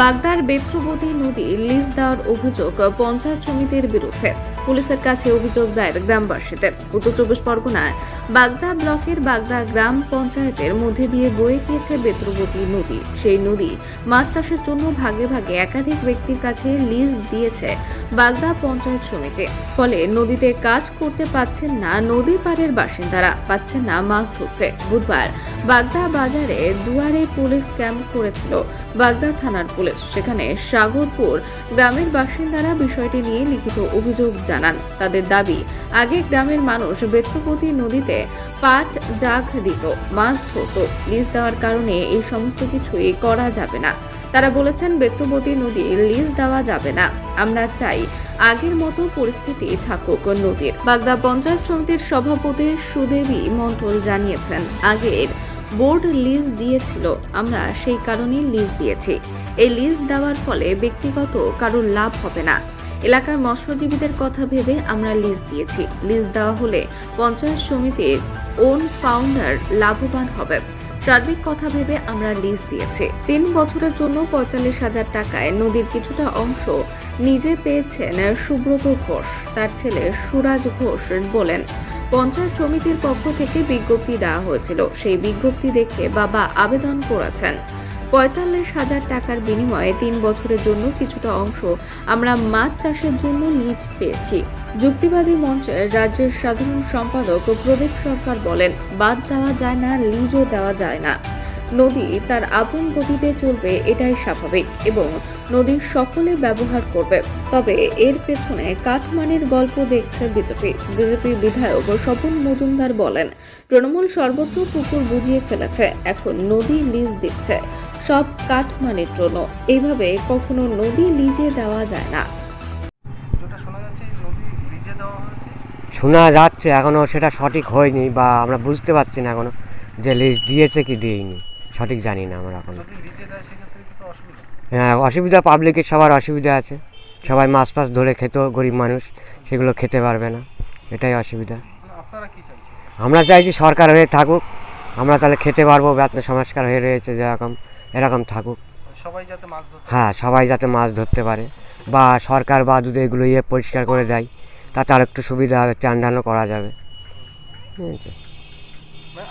বাগদার বেত্রবতী নদী লিজ দেওয়ার অভিযোগ পঞ্চায়েত সমিতির বিরুদ্ধে। পুলিশের কাছে অভিযোগ দায়ের গ্রামবাসীদের উত্তর চব্বিশ পরগনায় বাগদা ব্লকের বাগদা গ্রাম পঞ্চায়েতের মধ্যে দিয়ে বয়ে গিয়েছে বেত্রবতী নদী। সেই নদী মাছ চাষের জন্য ভাগে ভাগে একাধিক ব্যক্তির কাছে লিজ দিয়েছে বাগদা পঞ্চায়েত সমিতি। ফলে নদীতে কাজ করতে পারছেন না নদী পাড়ের বাসিন্দারা, পাচ্ছেন না মাছ ধরতে। বুধবার বাগদা বাজারে দুয়ারে পুলিশ ক্যাম্প করেছিল বাগদা থানার পুলিশ। সেখানে সাগরপুর গ্রামের বাসিন্দারা বিষয়টি নিয়ে লিখিত অভিযোগ জানান। তাদের দাবি, আগে গ্রামের মানুষ বেত্রপতি নদীতে পাট, জাগ দিত, মাছ ধরত। লিজ দেওয়ার কারণে এই সমস্ত কিছুই করা যাবে না। তারা বলেছেন বেত্রবতী নদী লিজ দেওয়া যাবে না। আমরা চাই আগের মতো পরিস্থিতি থাকুক নদীর। বাগদা পঞ্চায়েত সমিতির সভাপতি সুদেবী মন্ডল জানিয়েছেন, আগের বোর্ড লিজ দিয়েছিল, আমরা সেই কারণেই লিজ দিয়েছি। এই লিজ দেওয়ার ফলে ব্যক্তিগত কারোর লাভ হবে না। এলাকার মৎস্যজীবীদের কথা ভেবে আমরা লিজ দিয়েছি। লিজ দেওয়া হলে পঞ্চায়েত সমিতির ওন ফাউন্ডার লাভবান হবে। সার্বিক কথা ভেবে আমরা লিজ দিয়েছি। তিন বছরের জন্য পঁয়তাল্লিশ হাজার টাকায় নদীর কিছুটা অংশ নিজে পেয়েছেন সুব্রত ঘোষ। তার ছেলে সুরাজ ঘোষ বলেন, পঞ্চায়েত সমিতির পক্ষ থেকে বিজ্ঞপ্তি দেওয়া হয়েছিল। সেই বিজ্ঞপ্তি দেখে বাবা আবেদন করেছেন। পঁয়তাল্লিশ হাজার টাকার বিনিময়ে তিন বছরের জন্য কিছুটা অংশ আমরা মাছ চাষের জন্য লিজ পেয়েছি। যুক্তিবাদী মঞ্চের রাজ্যের সাধারণ সম্পাদক প্রদীপ সরকার বলেন, বাদ দেওয়া যায় না, লিজও দেওয়া যায় না। নদী তার আপন গতিতে চলবে, এটাই স্বাভাবিক এবং নদীর সকলে ব্যবহার করবে। তবে এর পেছনে কাঠমানির গল্প দেখছে বিজেপি। বিজেপি বিধায়ক স্বপন মজুমদার বলেন, তৃণমূল সর্বত্র পুকুর বুঝিয়ে ফেলেছে, এখন নদী লিজ দিচ্ছে। সব কাঠমানির জন্য। এইভাবে কখনো নদী লিজে দেওয়া যায় না। শোনা যাচ্ছে নদী লিজে দেওয়া হয়েছে। শোনা যাচ্ছে এখনও সেটা সঠিক হয়নি বা আমরা বুঝতে পারছি না এখনও যে লিস্ট দিয়েছে কি দিইনি। সঠিক জানি না আমরা এখন। লিজে হ্যাঁ অসুবিধা পাবলিকের সবার অসুবিধা আছে। সবাই মাছ ফাছ ধরে খেত গরিব মানুষ সেগুলো খেতে পারবে না। এটাই অসুবিধা। আপনারা কি আমরা চাইছি সরকার হয়ে থাকুক। আমরা তাহলে খেতে পারব ব্যবসা সংস্কার হয়ে রয়েছে যেরকম। এরকম থাকুক। সবাই যাতে মাছ হ্যাঁ সবাই যাতে মাছ ধরতে পারে। বা সরকার বা যদি এগুলো ইয়ে পরিষ্কার করে দেয় তাতে আর একটু সুবিধা হবে চান টানও করা যাবে। ঠিক আছে? মানে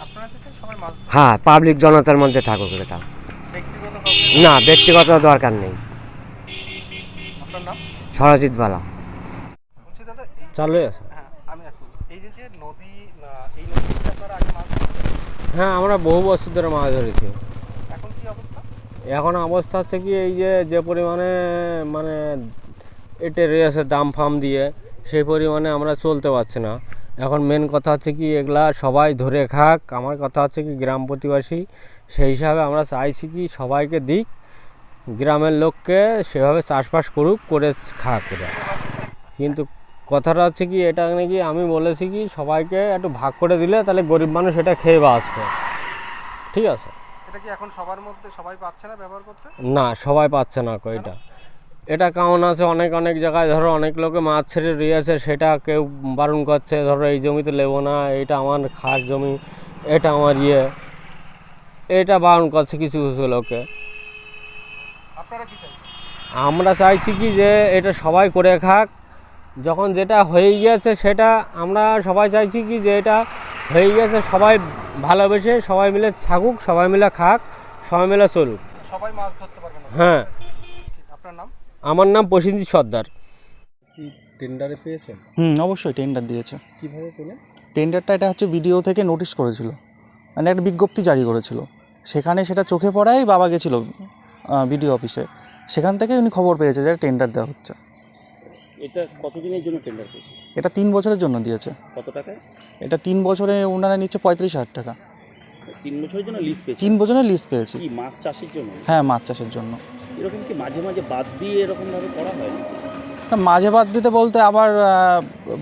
হ্যাঁ পাবলিক জনতার মধ্যে থাকুক এটা। না ব্যক্তিগত দরকার নেই। আপনার সরজিৎ বালা। আছে হ্যাঁ আমি এখন। এই যে যে নদী আহ, এই নদীতে আপনারা আগে মাছ ধরতেন হ্যাঁ আমরা বহু বছর ধরে মাছ ধরেছি। এখন অবস্থা হচ্ছে কি, এই যে যে পরিমাণে মানে এটে রয়েছে দাম ফাম দিয়ে, সেই পরিমাণে আমরা চলতে পারছি না। এখন মেন কথা হচ্ছে কি, এগুলা সবাই ধরে খাক। আমার কথা হচ্ছে কি, গ্রাম প্রতিবাসী, সেই হিসাবে আমরা চাইছি কি, সবাইকে দিক, গ্রামের লোককে সেভাবে চাষবাস করুক, করে খাক এরা কিন্তু কথাটা হচ্ছে কি, এটা নাকি আমি বলেছি কি, সবাইকে একটু ভাগ করে দিলে তাহলে গরিব মানুষ এটা খেয়ে বাঁচবে। ঠিক আছে? এটা কি এখন সবার মধ্যে সবাই পাচ্ছে না ব্যবহার করতে? না সবাই পাচ্ছে না এটা। এটা কারণ আছে অনেক অনেক জায়গায় ধরো অনেক লোকে মাছ ছেড়ে রয়েছে সেটা কেউ বারণ করছে ধরো এই জমিতে নেব না এটা আমার খাস জমি এটা আমার ইয়ে। এটা বারণ করছে কিছু কিছু লোকে। আমরা চাইছি কি যে এটা সবাই করে খাক যখন যেটা হয়ে গিয়েছে সেটা আমরা সবাই চাইছি কি যে এটা হয়ে গেছে সবাই ভালোবেসে সবাই মিলে থাকুক সবাই মিলে খাক সবাই মিলে চলুক। সবাই মাছ ধরতে পারবে হ্যাঁ। আপনার নাম? আমার নাম প্রসেনজিৎ সর্দার। কি টেন্ডারে পেয়েছেন? হুম অবশ্যই টেন্ডার দিয়েছে। কীভাবে পেলেন? টেন্ডারটা এটা হচ্ছে বিডিও থেকে নোটিশ করেছিল। মানে একটা বিজ্ঞপ্তি জারি করেছিল। সেখানে সেটা চোখে পড়াই বাবা গেছিল বিডিও অফিসে সেখান থেকে উনি খবর পেয়েছে যে টেন্ডার দেওয়া হচ্ছে। এটা কতদিনের জন্য টেন্ডার করেছে? এটা তিন বছরের জন্য দিয়েছে। কত টাকায়? এটা তিন বছরে ওনারা নিচ্ছে পঁয়ত্রিশ হাজার টাকা। তিন বছরের জন্য লিস্ট পেয়েছে? তিন বছরের লিস্ট পেয়েছি। কি মাছ চাষের জন্য? হ্যাঁ মাছ চাষের জন্য। এরকম কি মাঝে মাঝে বাদ দিয়ে এরকমভাবে করা হয়? না মাঝে বাদ দিতে বলতে আবার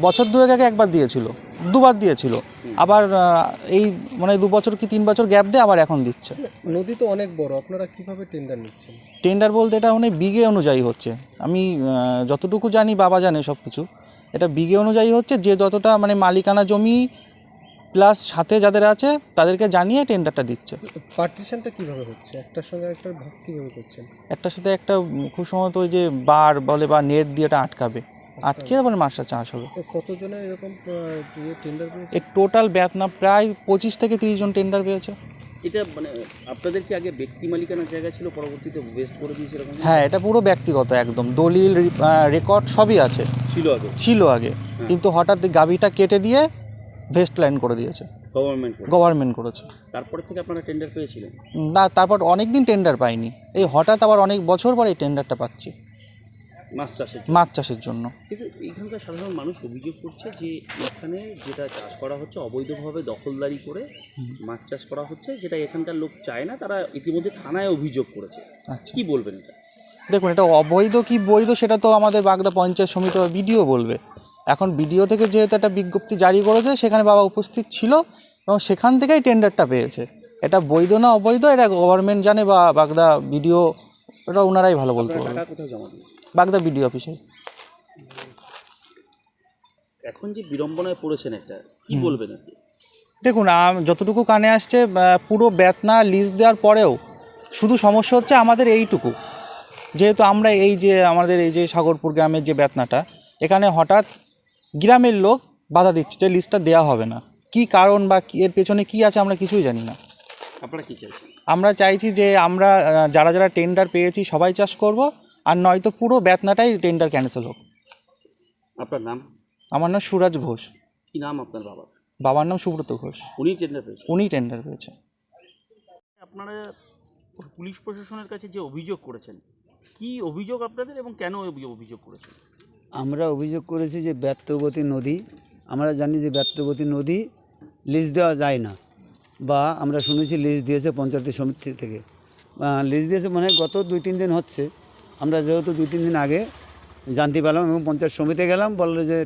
বছর দুয়েক আগে একবার দিয়েছিল। দুবার দিয়েছিল। আবার এই মানে দু বছর কি তিন বছর গ্যাপ দিয়ে আবার এখন দিচ্ছে। নদী তো অনেক বড় আপনারা কীভাবে টেন্ডার নিচ্ছেন? টেন্ডার বলতে এটা মানে বিঘে অনুযায়ী হচ্ছে। আমি যতটুকু জানি বাবা জানে সব কিছু এটা বিঘে অনুযায়ী হচ্ছে যে যতটা মানে মালিকানা জমি প্লাস সাথে যাদের আছে তাদেরকে জানিয়ে টেন্ডারটা দিচ্ছে। পার্টিশনটা কীভাবে হচ্ছে? একটার সঙ্গে একটার ভাগ কীভাবে করছেন? একটার সাথে একটা খুব সম্ভবত ওই যে বার বলে বা নেট দিয়ে ওটা আটকাবে। আটকে তারপরে মাছটা চাষ হবে কতজনের এরকম টেন্ডার টোটাল বেতনা প্রায় পঁচিশ থেকে তিরিশ জন টেন্ডার পেয়েছে। এটা মানে আপনাদের কি আগে ব্যক্তি মালিকানার জায়গা ছিল? পরবর্তীতে ওয়েস্ট করে দিয়েছে এরকম হ্যাঁ এটা পুরো ব্যক্তিগত একদম। দলিল রেকর্ড সবই আছে। ছিল আগে? ছিল আগে। কিন্তু হঠাৎ গাভিটা কেটে দিয়ে ভেস্ট লাইন করে দিয়েছে। গভর্নমেন্ট গভর্নমেন্ট করেছে। তারপরে থেকে আপনারা টেন্ডার পেয়েছিলেন? না তারপর অনেক দিন টেন্ডার পাইনি। এই হঠাৎ আবার অনেক বছর পরে এই টেন্ডারটা পাচ্ছি। মাছ চাষের জন্য। মাছ চাষের জন্য। কিন্তু এখানকার সাধারণ মানুষ অভিযোগ করছে যে এখানে যেটা চাষ করা হচ্ছে অবৈধভাবে দখলদারি করে মাছ চাষ করা হচ্ছে যেটা এখানকার লোক চায় না তারা ইতিমধ্যে থানায় অভিযোগ করেছে। আচ্ছা। কি বলবেন এটা? দেখুন এটা অবৈধ কি বৈধ সেটা তো আমাদের বাগদা পঞ্চায়েত সমিতি বা বিডিও বলবে। এখন বিডিও থেকে যেহেতু একটা বিজ্ঞপ্তি জারি করেছে সেখানে বাবা উপস্থিত ছিল এবং সেখান থেকেই টেন্ডারটা পেয়েছে। এটা বৈধ না অবৈধ এটা গভর্নমেন্ট জানে বা বাগদা বিডিও এটা ওনারাই ভালো বলতে পারবে বাগদা বিডিও অফিসে। এখন যে বিড়ম্বনায় পড়েছেন একটা কি বলবেন আপনি? দেখুন যতটুকু কানে আসছে পুরো বেতনা লিজ দেওয়ার পরেও শুধু সমস্যা হচ্ছে আমাদের এইটুকু। যেহেতু আমরা এই যে আমাদের এই যে সাগরপুর গ্রামের যে বেতনাটা এখানে হঠাৎ গ্রামের লোক বাধা দিচ্ছে যে লিস্টটা দেওয়া হবে না। কি কারণ বা এর পেছনে কি আছে আমরা কিছুই জানি না। আপনারা কি চাইছেন? আমরা চাইছি যে আমরা যারা যারা টেন্ডার পেয়েছি সবাই চাষ করব আর নয়তো পুরো বেতনাটাই টেন্ডার ক্যান্সেল হোক। আপনার নাম? আমার নাম সুরাজ ঘোষ। কি নাম আপনার বাবার? বাবার নাম সুব্রত ঘোষ। উনি টেন্ডার পেয়েছেন? উনি টেন্ডার পেয়েছে। আপনারা পুলিশ প্রশাসনের কাছে যে অভিযোগ করেছেন কি অভিযোগ আপনাদের এবং কেন অভিযোগ করেছেন? আমরা অভিযোগ করেছি যে ব্যর্থবতী নদী আমরা জানি যে ব্যর্থবতী নদী লিজ দেওয়া যায় না বা আমরা শুনেছি লিজ দিয়েছে পঞ্চায়েত সমিতি থেকে। লিজ দিয়েছে মানে গত দুই তিন দিন হচ্ছে আমরা যেহেতু দু তিন দিন আগে জানতে পারলাম এবং পঞ্চায়েত সমিতি গেলাম, বলল যে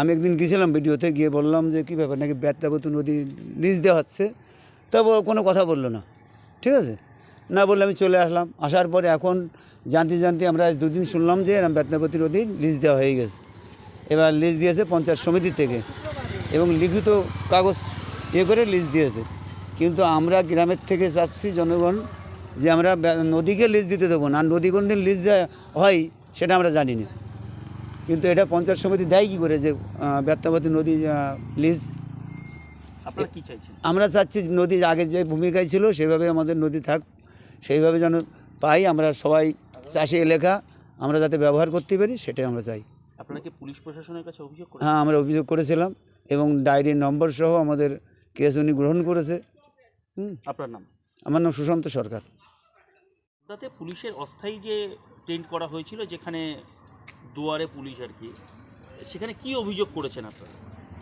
আমি একদিন গিয়েছিলাম ভিডিওতে, গিয়ে বললাম যে, কী ব্যাপার, নাকি ব্যর্থবতী নদী লিজ দেওয়া হচ্ছে? তবে কোনো কথা বলল না। ঠিক আছে? না বললে আমি চলে আসলাম। আসার পরে এখন জানতে জানতে আমরা দুদিন শুনলাম যে, এরম বেতনাপতি নদী লিজ দেওয়া হয়ে গেছে। এবার লিজ দিয়েছে পঞ্চায়েত সমিতি থেকে এবং লিখিত কাগজ ইয়ে করে লিজ দিয়েছে। কিন্তু আমরা গ্রামের থেকে যাচ্ছি জনগণ যে আমরা নদীকে লিজ দিতে দেবো না। আর নদী কোন দিন লিজ হয় সেটা আমরা জানি না কিন্তু এটা পঞ্চায়েত সমিতি দেয় কী করে যে আহ, নদী লিজ আমরা চাচ্ছি নদী আগে যে ভূমিকায় ছিল সেভাবে আমাদের নদী থাক। সেইভাবে যেন পাই আমরা সবাই চাষি এলাকা আমরা যাতে ব্যবহার করতে পারি সেটাই আমরা চাই। আপনাকে পুলিশ প্রশাসনের কাছে অভিযোগ হ্যাঁ আমরা অভিযোগ করেছিলাম এবং ডায়েরির নম্বর সহ আমাদের কেস উনি গ্রহণ করেছে। আপনার নাম? আমার নাম সুশান্ত সরকার। তাতে পুলিশের অস্থায়ী যে টেন্ট করা হয়েছিল, যেখানে দুয়ারে পুলিশ আর কি, সেখানে কি অভিযোগ করেছেন আপনারা?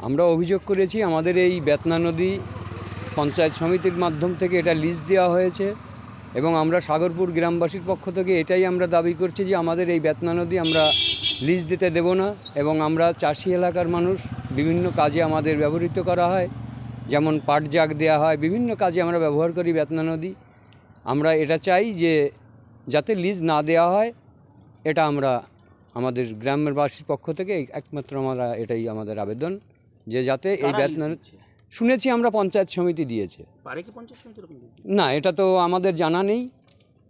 আমরা অভিযোগ করেছি, আমাদের এই বেতনা নদী পঞ্চায়েত সমিতির মাধ্যম থেকে এটা লিজ দেওয়া হয়েছে এবং আমরা সাগরপুর গ্রামবাসীর পক্ষ থেকে এটাই আমরা দাবি করছি যে আমাদের এই বেতনা নদী আমরা লিজ দিতে দেব না এবং আমরা চাষি এলাকার মানুষ, বিভিন্ন কাজে আমাদের ব্যবহৃত করা হয়, যেমন পাট জাগ দেওয়া হয়, বিভিন্ন কাজে আমরা ব্যবহার করি বেতনা নদী। আমরা এটা চাই যে যাতে লিজ না দেওয়া হয় এটা আমরা আমাদের গ্রামের বাসীর পক্ষ থেকে একমাত্র আমরা এটাই আমাদের আবেদন যে যাতে এই বেতনা? শুনেছি আমরা পঞ্চায়েত সমিতি দিয়েছে? না এটা তো আমাদের জানা নেই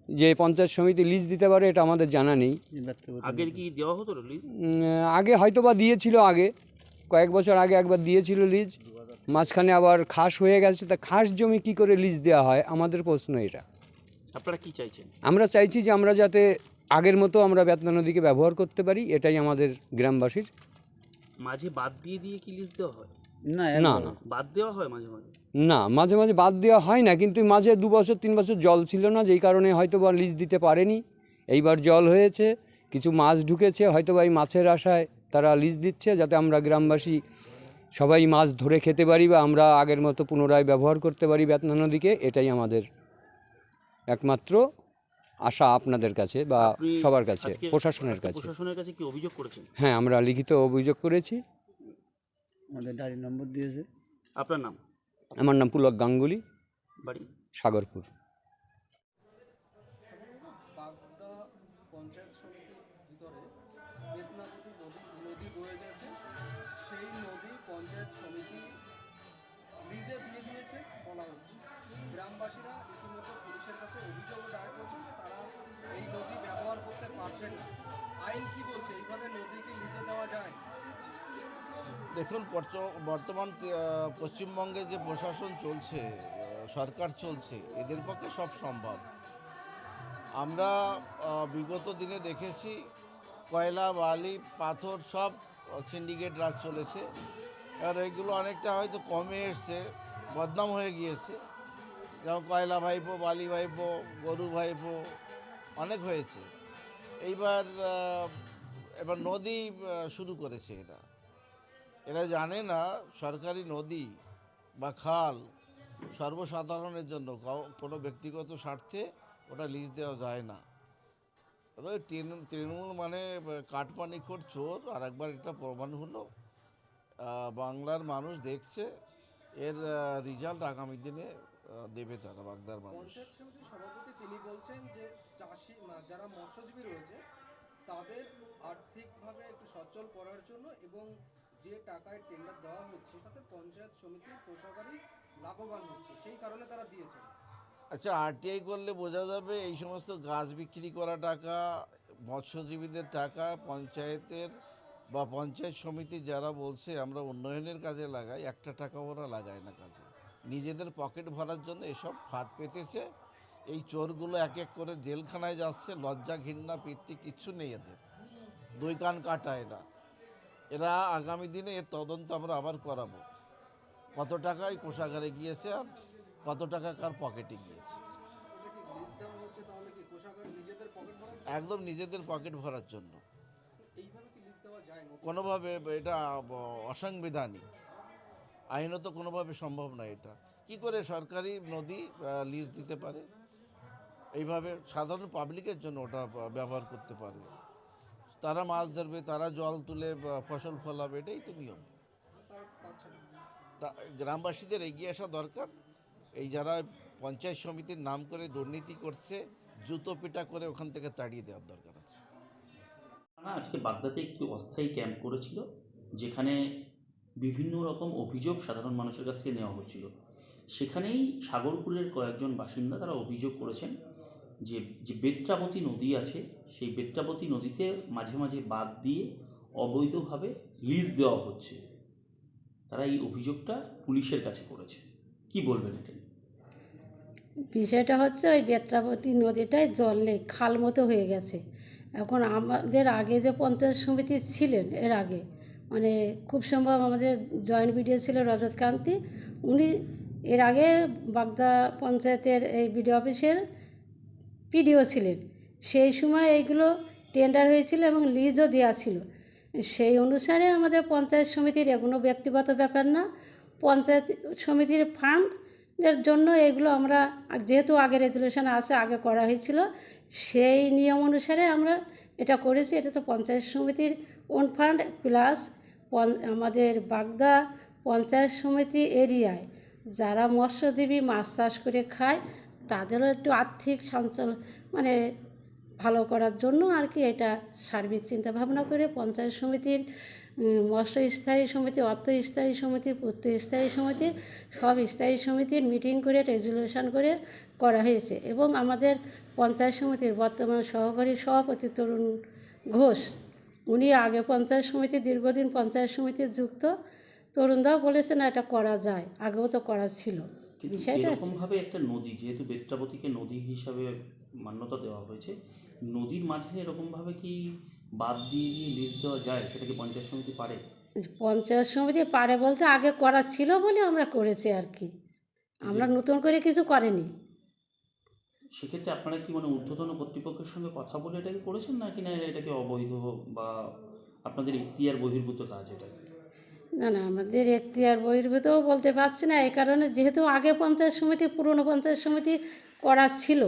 যে পঞ্চায়েত সমিতি লিজ দিতে পারে এটা আমাদের জানা নেই। আগের কি দেওয়া হতো লিজ? উম, আগে হয়তো বা দিয়েছিল আগে কয়েক বছর আগে একবার দিয়েছিল লিজ। মাঝখানে আবার খাস হয়ে গেছে তা খাস জমি কি করে লিজ দেওয়া হয়? আমাদের প্রশ্ন এটা। আপনারা কি চাইছেন? আমরা চাইছি যে আমরা যাতে আগের মতো আমরা বেতনা নদীকে ব্যবহার করতে পারি এটাই আমাদের গ্রামবাসীর। মাঝে বাদ দিয়ে দিয়ে কি লিজ দেওয়া হয়? না না না। বাদ দেওয়া হয় মাঝে মাঝে? না মাঝে মাঝে বাদ দেওয়া হয় না কিন্তু মাঝে দু বছর তিন বছর জল ছিল না যেই কারণে হয়তো বা লিজ দিতে পারেনি। এইবার জল হয়েছে কিছু মাছ ঢুকেছে হয়তো বা এই মাছের আশায় তারা লিজ দিচ্ছে যাতে আমরা গ্রামবাসী সবাই মাছ ধরে খেতে পারি বা আমরা আগের মতো পুনরায় ব্যবহার করতে পারি বেতনা নদীকে এটাই আমাদের একমাত্র আশা আপনাদের কাছে বা সবার কাছে প্রশাসনের কাছে। প্রশাসনের কাছে কি অভিযোগ করেছেন? হ্যাঁ আমরা লিখিত অভিযোগ করেছি। আমাদের গাড়ির নম্বর দিয়েছে। আপনার নাম? আমার নাম পুলক গাঙ্গুলি বাড়ি? সাগরপুর। আইন কি বলছে? এইভাবে নদী কি লিজে দেওয়া যায়? দেখুন বর্তমান পশ্চিমবঙ্গে যে প্রশাসন চলছে সরকার চলছে, এদের পক্ষে সব সম্ভব। আমরা বিগত দিনে দেখেছি, কয়লা, বালি, পাথর সব সিন্ডিকেট রাজ চলেছে। এবার এগুলো অনেকটা হয়তো কমে এসছে, বদনাম হয়ে গিয়েছে। যেমন কয়লা ভাইপো, বালি ভাইপো, গরু ভাইপো, অনেক হয়েছে। এইবার এবার নদী শুরু করেছে এরা। এরা জানে না সরকারি নদী বা খাল সর্বসাধারণের জন্য কোনো ব্যক্তিগত স্বার্থে ওটা লিজ দেওয়া যায় না। তৃণমূল মানে কাঠপানিখোর চোর, আর একবার এটা প্রমাণ হলো। বাংলার মানুষ দেখছে, এর রেজাল্ট আগামী দিনে দেবে তারা বাগদার মানুষ। পঞ্চায়েত সমিতির সভাপতি তিনি বলছেন যে চাষি যারা মৎস্যজীবী রয়েছে তাদের আর্থিকভাবে একটু সচল করার জন্য এবং যে টাকায় টেন্ডার দেওয়া হচ্ছে তাতে পঞ্চায়েত সমিতির কোষাগারই লাভবান হচ্ছে। সেই কারণে তারা দিয়েছে আচ্ছা আরটিআই করলে বোঝা যাবে এই সমস্ত গাছ বিক্রি করা টাকা মৎস্যজীবীদের টাকা পঞ্চায়েতের বা পঞ্চায়েত সমিতি যারা বলছে আমরা উন্নয়নের কাজে লাগাই একটা টাকা ওরা লাগায় না কাজে। নিজেদের পকেট ভরার জন্য এসব ফাঁদ পেতেছে। এই চোরগুলো এক এক করে জেলখানায় যাচ্ছে লজ্জা ঘৃণা পিতৃ কিচ্ছু নেই এদের। দুই কান কাটা এরা। এরা আগামী দিনে এর তদন্ত আমরা আবার করাবো। কত টাকায় কোষাগারে গিয়েছে আর কত টাকা কার পকেটে গিয়েছে? একদম নিজেদের পকেট ভরার জন্য। কোনোভাবে এটা অসাংবিধানিক। আইনত কোনোভাবে সম্ভব নয় এটা। কি করে সরকারি নদী লিজ দিতে পারে? এইভাবে সাধারণ পাবলিকের জন্য ওটা ব্যবহার করতে পারে। তারা মাছ ধরবে, তারা জল তুলে ফসল ফলাবে, এটাই তো নিয়ম। তা, গ্রামবাসীদের এগিয়ে আসা দরকার। এই যারা পঞ্চায়েত সমিতির নাম করে দুর্নীতি করছে, জুতো পিটা করে ওখান থেকে তাড়িয়ে দেওয়ার দরকার আছে। আজকে বাগদাতে একটি অস্থায়ী ক্যাম্প করেছিল, যেখানে বিভিন্ন রকম অভিযোগ সাধারণ মানুষের কাছ থেকে নেওয়া হচ্ছিল। সেখানেই সাগরপুরের কয়েকজন বাসিন্দা তারা অভিযোগ করেছেন যে যে বেত্রাবতী নদী আছে, সেই বেত্রাবতী নদীতে মাঝে মাঝে বাদ দিয়ে অবৈধভাবে লিজ দেওয়া হচ্ছে। তারা এই অভিযোগটা পুলিশের কাছে করেছে। কি বলবেন এটা বিষয়টা হচ্ছে ওই বেত্রাবতী নদীটায় জল নেই, খাল মতো হয়ে গেছে। এখন আমাদের আগে যে পঞ্চায়েত সমিতি ছিলেন, এর আগে মানে খুব সম্ভব আমাদের জয়েন্ট বিডিও ছিল রজত কান্তি। উনি এর আগে বাগদা পঞ্চায়েতের এই বিডিও অফিসের পিডিও ছিলেন। সেই সময় এইগুলো টেন্ডার হয়েছিল এবং লিজও দেওয়া ছিল। সেই অনুসারে আমাদের পঞ্চায়েত সমিতির এগুলো ব্যক্তিগত ব্যাপার না। পঞ্চায়েত সমিতির ফান্ডের জন্য এগুলো আমরা যেহেতু আগে রেজলিউশন আছে আগে করা হয়েছিল, সেই নিয়ম অনুসারে আমরা এটা করেছি। এটা তো পঞ্চায়েত সমিতির ওন ফান্ড প্লাস আমাদের বাগদা পঞ্চায়েত সমিতি এরিয়ায় যারা মৎস্যজীবী মাছ চাষ করে খায়, তাদেরও একটু আর্থিক সঞ্চল মানে ভালো করার জন্য আর কি এটা সার্বিক চিন্তাভাবনা করে পঞ্চায়েত সমিতির মৎস্য স্থায়ী সমিতি অর্থ স্থায়ী সমিতি পূর্ত স্থায়ী সমিতি সব স্থায়ী সমিতির মিটিং করে রেজলিউশন করে করা হয়েছে এবং আমাদের পঞ্চায়েত সমিতির বর্তমান সহকারী সভাপতি তরুণ ঘোষ উনি আগে পঞ্চায়েত সমিতি দীর্ঘদিন পঞ্চায়েত সমিতি যুক্ত। তরুণদাও বলেছেন এটা করা যায়। আগেও তো করা ছিল। বিষয়টা এরকমভাবে একটা নদী যেহেতু বেত্রাবতীকে নদী হিসাবে মান্যতা দেওয়া হয়েছে নদীর মাঝে এরকমভাবে কি বাদ দিয়ে দিয়ে লিজ দেওয়া যায়? সেটা কি পঞ্চায়েত সমিতি পারে? পঞ্চায়েত সমিতি পারে বলতে আগে করা ছিল বলে আমরা করেছি আর কি। আমরা নতুন করে কিছু করিনি। সেক্ষেত্রে আপনারা কি মানে ঊর্ধ্বতন কর্তৃপক্ষের সঙ্গে কথা বলে এটাকে করেছেন নাকি না এটাকে অবৈধ বা আপনাদের ইখতিয়ার বহির্ভূত কাজ এটা না না, আমাদের এখতিয়ার বহির্ভূতও বলতে পারছি না, এই কারণে যেহেতু আগে পঞ্চায়েত সমিতি, পুরনো পঞ্চায়েত সমিতি করা ছিল,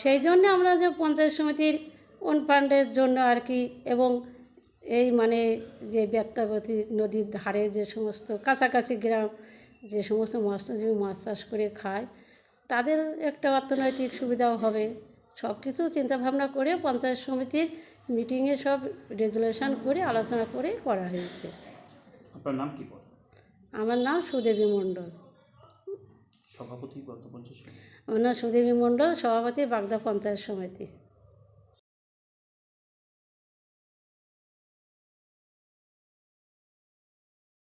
সেই জন্য আমরা যে পঞ্চায়েত সমিতির ওন ফান্ডের জন্য আর কি, এবং এই মানে যে বেত্তাবতী নদীর ধারে যে সমস্ত কাছাকাছি গ্রাম, যে সমস্ত মৎস্যজীবী মাছ চাষ করে খায় তাদের একটা অর্থনৈতিক সুবিধাও হবে। সব কিছু চিন্তাভাবনা করে পঞ্চায়েত সমিতির মিটিংয়ে সব রেজুলেশন করে আলোচনা করে করা হয়েছে। আপনার নাম কি আমার নাম সুদেবী মণ্ডল। সভাপতি? আমার নাম সুদেবী মণ্ডল সভাপতি বাগদা পঞ্চায়েত সমিতি।